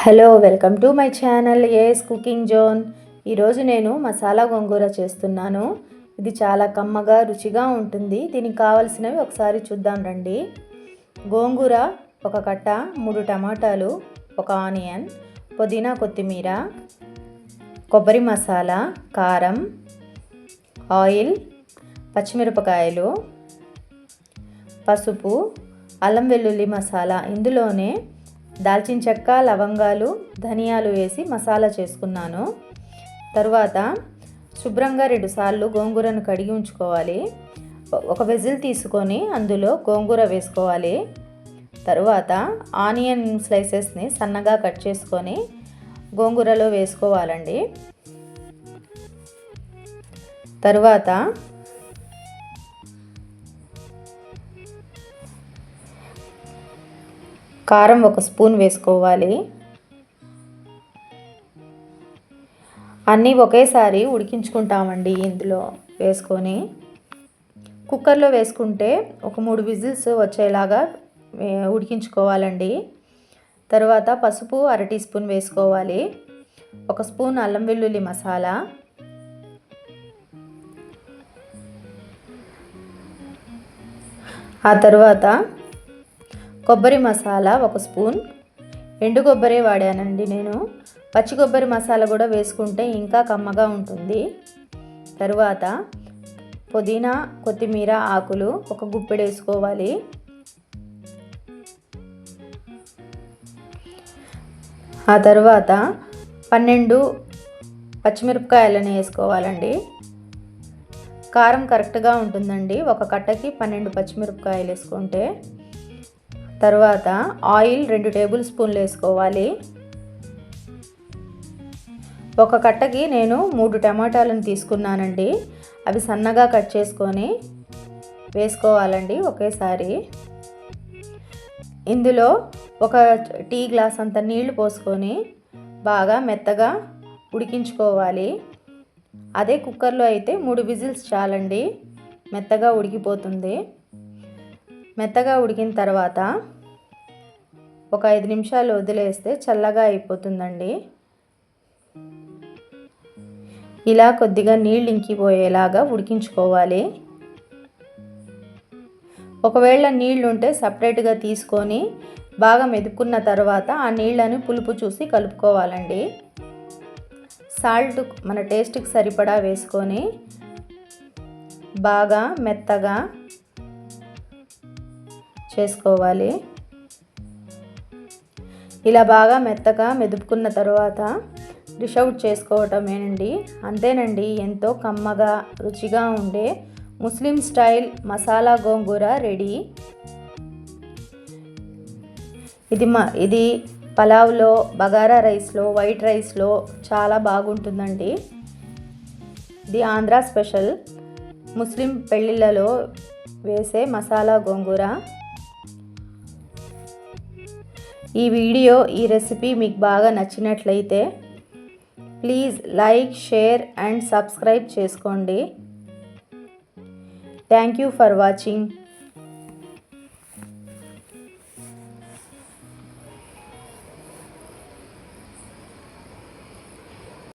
Hello welcome to my channel AS cooking zone. ఈరోజు నేను మసాలా గోంగూర చేస్తున్నాను. ఇది చాలా కమ్మగా రుచిగా ఉంటుంది. దీనికి కావలసినవి ఒకసారి చూద్దాం రండి. గోంగూర ఒక కట్ట మూడు టమాటాలు ఒక ఆనియన్ పుదీనా కొత్తిమీర కొబ్బరి మసాలా కారం ఆయిల్ పచ్చిమిరపకాయలు పసుపు అల్లం వెల్లుల్లి మసాలా. ఇందులోనే దాల్చిన చెక్క లవంగాలు ధనియాలు వేసి మసాలా చేసుకున్నాను. తర్వాత శుభ్రంగా రెండుసార్లు గోంగూరను కడిగి ఉంచుకోవాలి. ఒక వెజిల్ తీసుకొని అందులో గోంగూర వేసుకోవాలి. తరువాత ఆనియన్ స్లైసెస్ని సన్నగా కట్ చేసుకొని గోంగూరలో వేసుకోవాలండి. తర్వాత కారం ఒక స్పూన్ వేసుకోవాలి. అన్నీ ఒకేసారి ఉడికించుకుంటామండి ఇందులో వేసుకొని. కుక్కర్లో వేసుకుంటే ఒక మూడు విజిల్స్ వచ్చేలాగా ఉడికించుకోవాలండి. తర్వాత పసుపు అర టీ స్పూన్ వేసుకోవాలి. ఒక స్పూన్ అల్లం వెల్లుల్లి మసాలా. ఆ తర్వాత కొబ్బరి మసాలా ఒక స్పూన్. ఎండు కొబ్బరి వాడానండి నేను. పచ్చి కొబ్బరి మసాలా కూడా వేసుకుంటే ఇంకా కమ్మగా ఉంటుంది. తరువాత పుదీనా కొత్తిమీర ఆకులు ఒక గుప్పెడు వేసుకోవాలి. ఆ తర్వాత పన్నెండు పచ్చిమిరపకాయలను వేసుకోవాలండి. కారం కరెక్ట్గా ఉంటుందండి. ఒక కట్టకి పన్నెండు పచ్చిమిరపకాయలు వేసుకుంటే. తర్వాత ఆయిల్ రెండు టేబుల్ స్పూన్లు వేసుకోవాలి. ఒక కట్టకి నేను మూడు టమాటాలను తీసుకున్నానండి. అవి సన్నగా కట్ చేసుకొని వేసుకోవాలండి ఒకేసారి. ఇందులో ఒక టీ గ్లాస్ అంత నీళ్ళు పోసుకొని బాగా మెత్తగా ఉడికించుకోవాలి. అదే కుక్కర్లో అయితే మూడు విజిల్స్ చాలండి. మెత్తగా ఉడికిపోతుంది. మెత్తగా ఉడికిన తర్వాత ఒక ఐదు నిమిషాలు వదిలేస్తే చల్లగా అయిపోతుందండి. ఇలా కొద్దిగా నీళ్ళు ఇంకిపోయేలాగా ఉడికించుకోవాలి. ఒకవేళ నీళ్ళు ఉంటే సపరేట్గా తీసుకొని బాగా మెదుకున్న తర్వాత ఆ నీళ్ళని పులుపు చూసి కలుపుకోవాలండి. సాల్ట్ మన టేస్ట్కి సరిపడా వేసుకొని బాగా మెత్తగా చేసుకోవాలి. ఇలా బాగా మెత్తగా మెదుపుకున్న తర్వాత డిష్ అవుట్ చేసుకోవటమేనండి. అంతేనండి ఎంతో కమ్మగా రుచిగా ఉండే ముస్లిం స్టైల్ మసాలా గోంగూర రెడీ. ఇది మా ఇది పలావ్లో బగారా రైస్లో వైట్ రైస్లో చాలా బాగుంటుందండి. ఇది ఆంధ్ర స్పెషల్. ముస్లిం పెళ్ళిళ్ళలో వేసే మసాలా గోంగూర. ఈ వీడియో ఈ రెసిపీ మీకు బాగా నచ్చినట్లయితే please like share and subscribe చేసుకోండి. Thank you for watching.